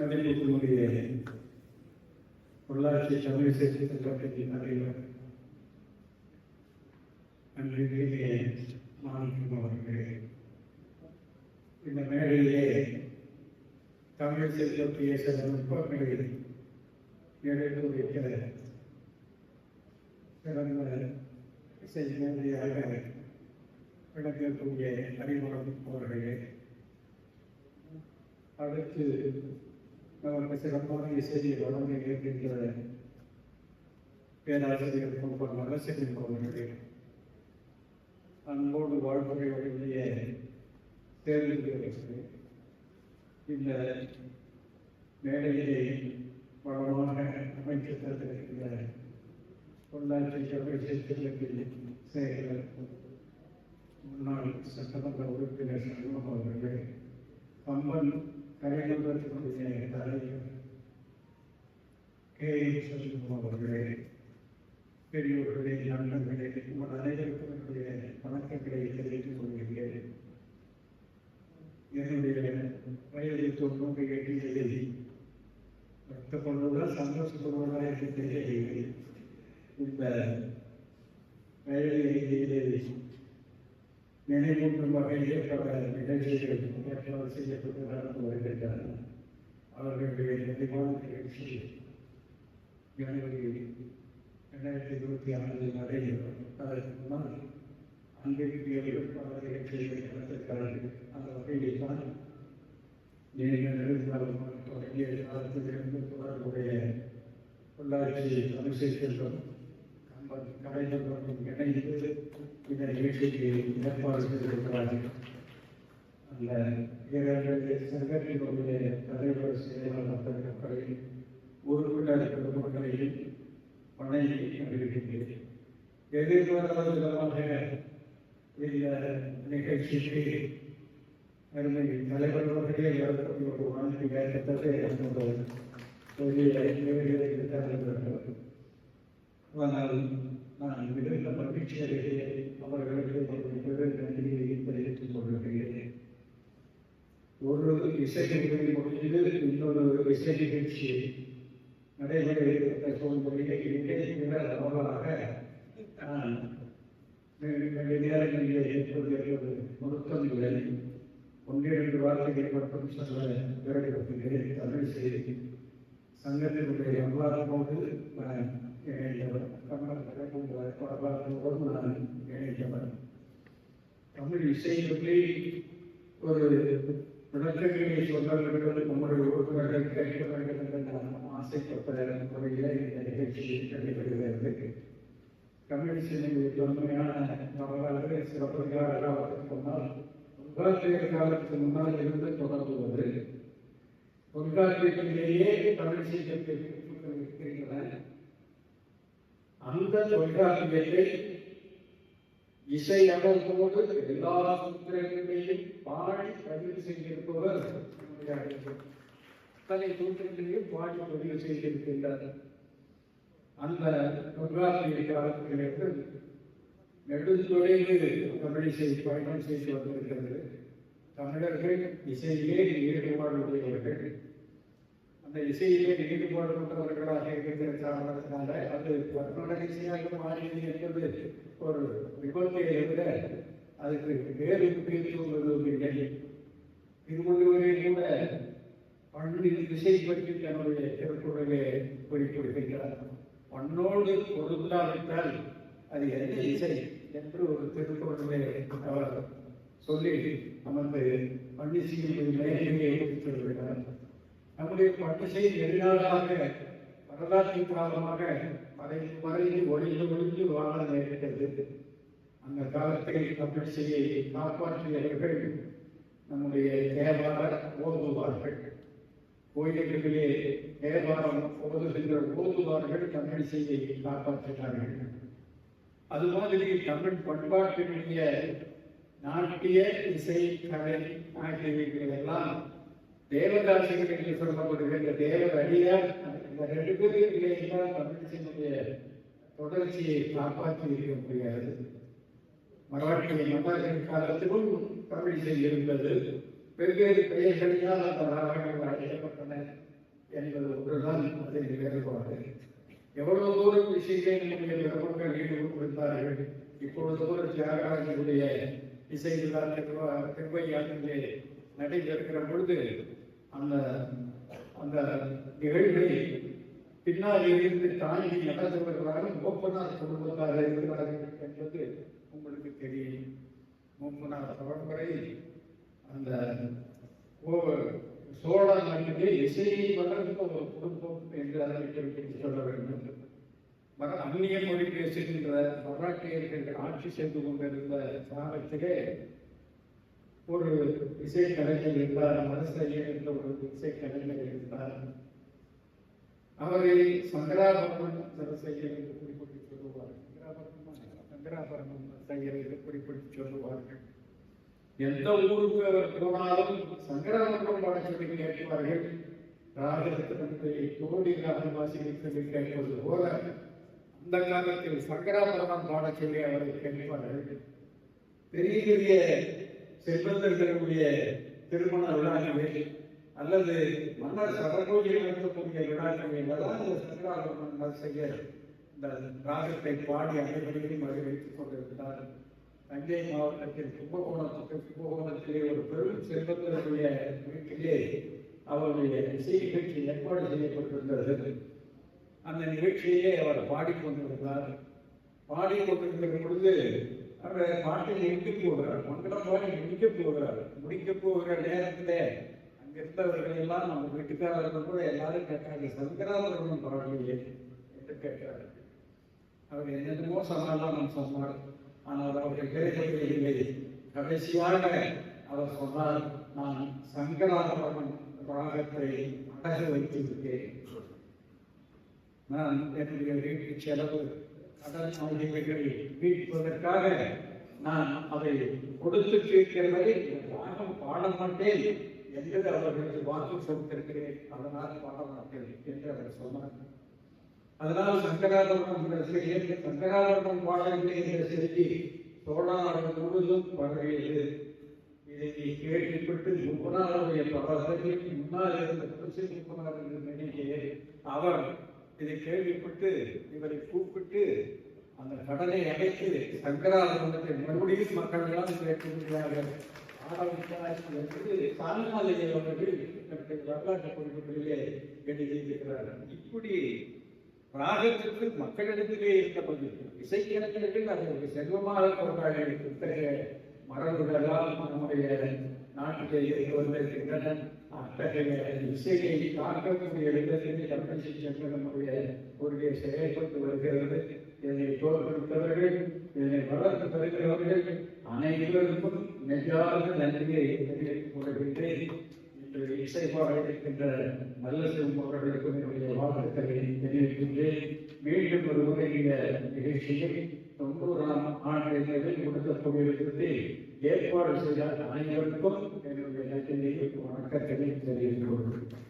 மதிப்புக்குரிய உள்ளாட்சி தமிழ் சேர்த்து கட்டத்தின் அறிவர் அன்றைய மாநிலம் அவர்களே இந்த மேடையிலே தமிழ் செல்வத்திய சில நுட்பங்களை எடுத்து வைக்கிற சிறந்த இசைமேதையாக விளக்கக்கூடிய அறிமுகம் அவர்களே அடுத்து அவருக்கு சிறப்பான இசையை வழங்க இருக்கின்ற பேராசிரியர் பொறுப்பான அரசியல் அவர்களே அன்போடு வாழ்முறையுடைய தேர்தல்களுக்கு இந்த மேடையை வளமாக அமைத்து தந்திருக்கின்ற பொள்ளாச்சி தமிழகத்தில் செயலர் முன்னாள் சட்டமன்ற உறுப்பினர் சண்முகம் அவர்களே கம்பன் கலைஞர்களுடைய தலைவர் கே சண்முகம் அவர்களே பெரியோர்களே நண்பர்களே உங்கள் அனைவருக்கும் என்னுடைய வணக்கங்களை தெரிவித்துக் கொள்கிறேன் என்னுடைய வயது தொண்ணூறு எட்டில் ரத்த கொள்வதா சந்தோஷப்படுவதா என்று தெரியவில்லை இந்த میرے لیے جمعہ کا یہ شوق ہے میرے لیے جمعہ کے اور سے یہ خود بنا تو وہی کرتا ہے اور میرے لیے نگمان کی ایک چیز یعنی میرے لیے دور کی ہم نے مارے لیے اور مان اندر کی دیو کے پاس ایک چیز ہے مدد کر رہی اور اپنی لسان یہ نے نرز معلوم تو یہ حالت میں ہم کو تھوڑا ہو گیا ہے اللہ کی ہم سے شکر உள்ளாட்சி அமைச்சர்களும் கலைஞர்களும் இணைந்து இந்த நிகழ்ச்சிக்கு ஏற்பாடு செய்திருக்கிறார்கள் அந்த இரண்டு சங்கத்தினுடைய தலைவர் செயலாளர் செயலாளர்களை உறுப்பினர் குடும்பங்களையும் வணங்கி அறிவிக்கின்றேன் எதிர்பாராத விதமாக இந்த நிகழ்ச்சிக்கு அருமை தலைவர் அவர்களே ஏற்படும் ஒரு வணங்கி வேண்டத்தது என்னோட தொழிலை ஆனால் நான் மிகுந்த மகிழ்ச்சி அடைகிறேன் அவர்களுக்கு என்னுடைய நன்றியை தெரிவித்துக் கொள்கிறேன். ஒரு இசை நிகழ்ச்சி முடிந்து இன்னொரு இசை நிகழ்ச்சி நடைபெற இருக்கிற சூழ்நிலையை இடையே அவர்களாக நான் நேரங்களிலே ஏற்படுகிறது முழுக்கமில்லை ஒன்றிரண்டு வார்த்தைகளை மட்டும் சொல்ல விரைவிக்கிறேன் தமிழ் செய்தி சங்கத்தினுடைய அவ்வாறோடு நான் இணைந்தவர் கமல் தொடர்பாளர்களோடு நான் இணைந்தவர் தமிழ் இசையிலே ஒரு விளக்கங்களை சொல்ல வேண்டும் நம்முடைய உறுப்பினர்கள் கேட்க வேண்டும் என்று நான் ஆசைப்பட்ட முறையில் இந்த நிகழ்ச்சி நடைபெறுகிறது தமிழ் சினிமை தொன்மையான வரலாறு சிறப்புகளாக சொன்னால் தொல்காப்பியர் காலத்துக்கு முன்னால் இருந்து தொடங்குவது தொல்காப்பியத்திலேயே தமிழ் சீக்கிரத்தில் இருக்கின்றன அந்த வைராகியத்தை இசை அமர்வோடு எல்லா சூத்திரங்களையும் பாடி பதிவு செய்திருப்பவர் தன்னை சூத்திரங்களையும் பாடி பதிவு செய்திருக்கின்றார். அந்த தொல்காப்பிய காலத்திலிருந்து நெடுந்தொலைவு தமிழிசை பயணம் செய்து வந்திருக்கிறது. தமிழர்கள் இசையிலே ஈடுபாடு உடையவர்கள் அந்த இசையிலே ஈடுபாடு போடப்பட்டவர்களாக இருக்கிற காரணத்தினால அது கர்நாடக இசையாக மாறியது என்பது ஒரு விபத்தை விட அதுக்கு வேறு முக்கியத்துவம் எதுவும் இல்லை திருவள்ளுவரே கூட பள்ளி இசை பற்றி தன்னுடைய திருக்குறளே குறிப்பிடுகின்றார் பண்ணோடு கொடுக்காவிட்டால் அது என்ன இசை என்று ஒரு திருக்குறளை அவர் சொல்லி நமது பள்ளிசையின் மேலே குறிப்பிடுகிறார் நம்முடைய பட்டிசை நெடுநாளாக வரலாற்று காலமாக மறைந்து மறைந்து ஒளிந்து ஒளிந்து வாழ நேரிட்டது அந்த காலத்தில் தமிழிசையை காப்பாற்றியவர்கள் நம்முடைய தேவார ஓதுவார்கள். கோயில்களிலே தேவாரம் ஓதுகின்ற ஓதுவார்கள் தமிழிசையை காப்பாற்றினார்கள் அது மாதிரி தமிழ் பண்பாட்டினுடைய நாட்டிய இசை கலை ஆகியவைகள் எல்லாம் தேவதாசிகள் என்று சொல்லப்படுகின்ற தேவதடியார் இந்த ரெண்டு பேரிலேயும் தமிழிசையினுடைய தொடர்ச்சியை காப்பாற்றி இருக்க முடியாது. மராட்டிய மன்னர்கள் காலத்திலும் தமிழிசை இருந்தது. வெவ்வேறு பெயர்களினால் அந்த நாடகங்கள் அழைக்கப்பட்டன என்பது ஒன்றுதான் அதில் வேறுபாடு. எவ்வளவு தூரம் இசையிலே நம்முடைய பிரபுக்கள் ஈடுபட்டிருந்தார்கள் இப்பொழுது கூட தியாகராஜனுடைய இசை விழா திருவா- திருவையாற்றிலே நடைபெறுகிற பொழுது அந்த அந்த நிகழ்வை பின்னால் இருந்து தாண்டி என்ன வருகிறார்கள் மூப்பனார் குடும்பத்தார் இருக்கிறார்கள் என்பது உங்களுக்கு தெரியும். மூப்பனார் பரம்பரை அந்த ஓ- சோழ நாட்டிலே இசையை வளர்ந்த ஒரு குடும்பம் என்று அதை சொல்ல வேண்டும். மர- அந்நிய மொழி பேசுகின்ற மராட்டியர்கள் ஆட்சி செய்து கொண்டிருந்த காலத்திலே ஒரு இசை கலைஞர் இருந்தார் மனசையர் என்ற ஒரு இசை கலைஞர் இருந்தார் அவரை சங்கராபரணம் சரசையர் என்று குறிப்பிட்டு சொல்லுவார் சங்கராபரணம் சையர் என்று குறிப்பிட்டு சொல்லுவார்கள். எந்த ஊருக்கு அவர் போனாலும் சங்கராபரணம் பாட சொல்லி கேட்பார்கள். ராகத்திற்கு தோடி ராகம் வாசிக்க சொல்லி கேட்பது போல அந்த காலத்தில் சங்கராபரணம் பாட சொல்லி அவரை கேட்பார்கள். பெரிய பெரிய செல்வந்தர்களுடைய திருமண விழாக்களில் அல்லது மன்னர் சரகோஜியில் நடத்தக்கூடிய விழாக்களில் எல்லாம் இந்த சங்கராபரணம் செய்ய இந்த ராகத்தை பாடி அனைவரையும் வரவேற்றுக் கொண்டிருந்தார் தஞ்சை மாவட்டத்தில் கும்பகோணத்துக்கு கும்பகோணத்திலே ஒரு பெரும் செல்வத்தினுடைய வீட்டிலே அவருடைய இசை நிகழ்ச்சி ஏற்பாடு செய்யப்பட்டிருந்தது. அந்த நிகழ்ச்சியே அவர் பாடிக்கொண்டிருந்தார். பாடிக்கொண்டிருந்த பொழுது அவர் பாட்டை நிறுத்தி போகிறார் மங்களம் பாடி முடிக்க போகிறார் முடிக்க போகிற நேரத்திலே அங்கிருந்தவர்கள் எல்லாம் நம்ம வீட்டுக்காரர்கள் கூட எல்லாரும் கேட்டாங்க சங்கராபரணம் பரவாயில்லையே என்று கேட்டார்கள் அவர் என்னென்னமோ சொன்னாலும் நான் சொன்னார். ஆனால் அவர்கள் கேட்கவில்லை கடைசியாக அவர் சொன்னார் நான் சங்கராபரணம் ராகத்தை அடக வைத்திருக்கேன் நான் என்னுடைய வீட்டு செலவு கடன் ஆகியவைகளை மீட்பதற்காக நான் அதை கொடுத்து தீர்க்கிறவரை ராகம் பாட மாட்டேன் என்று அவர்களுக்கு வாக்கு கொடுத்திருக்கிறேன். அதனால் பாட மாட்டேன் என்று அவர் சொன்னார். அதனால் சங்கராபரணம் செய்ய சங்கராபரணம் பாடவில்லை என்ற செய்தி சோழநாடு முழுவதும் பரவியது. இதை கேள்விப்பட்டு முப்பனாருடைய பரவலில் முன்னால் இருந்த துளசி முப்பனார் என்ற நினைக்கையே அவர் இதை கேள்விப்பட்டு இவரை கூப்பிட்டு அந்த கடலை அடைத்து சங்கராபரணத்தை மறுபடியும் மக்கள் எல்லாம் கேட்கிறார்கள் ஆரம்பித்தார் என்று சாமிநாதையர் அவர்கள் தன்னுடைய வரலாற்று குறிப்புகளிலே எழுதியிருக்கிறார்கள். இப்படி ராகத்திற்கு மக்களிடத்திலே இருந்த பதில் இசைக்கலைஞர்கள் அதை ஒரு செல்வமாக கொண்டார்கள் இத்தகைய மரபுகளால் நம்முடைய நாட்டிலே இருந்து வந்திருக்கின்றன அத்தகைய இசையை காக்கக்கூடிய இடத்திலே தமிழிசை சென்று நம்முடைய ஊரிலே செயல்பட்டு வருகிறது. இதனை தோற்கடித்தவர்கள் இதனை வளர்த்து தருகிறவர்கள் அனைவருக்கும் நெஞ்சார்ந்த நன்றியை தெரிவித்துக் கொள்கின்றேன். இன்று இசை பாட இருக்கின்ற நல்ல சிவம் அவர்களுக்கும் என்னுடைய வாழ்த்துக்களை தெரிவிக்கின்றேன். மீண்டும் ஒரு முறை இந்த நிகழ்ச்சியில் தொண்ணூறாம் ஆண்டு கொடுக்கக்கூடிய விதத்தை ஏற்பாடு செய்த அனைவருக்கும் என்னுடைய நன்றியை வணக்கத்தை தெரிவித்துக் கொள்கிறேன்.